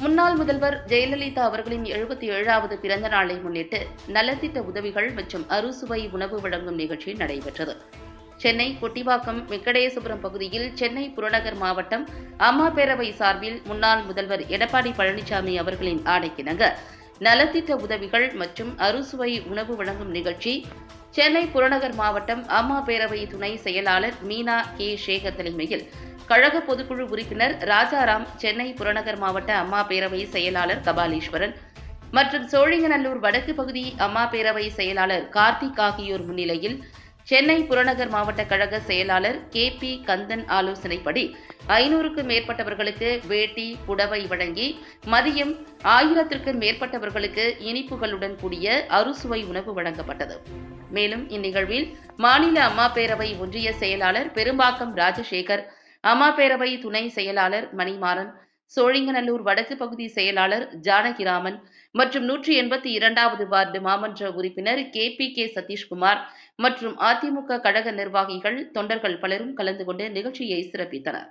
முன்னாள் முதல்வர் ஜெயலலிதா அவர்களின் எழுபத்தி ஏழாவது பிறந்த நாளை முன்னிட்டு நலத்திட்ட உதவிகள் மற்றும் அறுசுவை உணவு வழங்கும் நிகழ்ச்சி நடைபெற்றது. சென்னை கொட்டிவாக்கம் வெங்கடேசபுரம் பகுதியில் சென்னை புறநகர் மாவட்டம் அம்மா பேரவை சார்பில் முன்னாள் முதல்வர் எடப்பாடி பழனிசாமி அவர்களின் ஆணைக்கிணங்க நலத்திட்ட உதவிகள் மற்றும் அறுசுவை உணவு வழங்கும் நிகழ்ச்சி. சென்னை புறநகர் மாவட்டம் அம்மா பேரவை துணை செயலாளர் மீனா கே. சேகர் தலைமையில். கழக பொதுக்குழு உறுப்பினர் ராஜாராம் சென்னை புறநகர் மாவட்ட அம்மா பேரவை செயலாளர் கபாலீஸ்வரன் மற்றும் சோழிங்கநல்லூர் வடக்கு பகுதி அம்மா பேரவை செயலாளர் கார்த்திக் ஆகியோர் முன்னிலையில் சென்னை புறநகர் மாவட்ட கழக செயலாளர் கே பி கந்தன் ஆலோசனைப்படி ஐநூறுக்கும் மேற்பட்டவர்களுக்கு வேட்டி புடவை வழங்கி மதியம் ஆயிரத்திற்கும் மேற்பட்டவர்களுக்கு இனிப்புகளுடன் கூடிய அறுசுவை உணவு வழங்கப்பட்டது. மேலும் இந்நிகழ்வில் மாநில அம்மா பேரவை ஒன்றிய செயலாளர் பெரும்பாக்கம் ராஜசேகர் அம்மா பேரவை துணை செயலாளர் மணிமாறன் சோழிங்கநல்லூர் வடக்கு பகுதி செயலாளர் ஜானகிராமன் மற்றும் நூற்றி எண்பத்தி இரண்டாவது வார்டு மாமன்ற உறுப்பினர் கே பி கே சதீஷ்குமார் மற்றும் அதிமுக கழக நிர்வாகிகள் தொண்டர்கள் பலரும் கலந்து கொண்டு நிகழ்ச்சியை சிறப்பித்தனர்.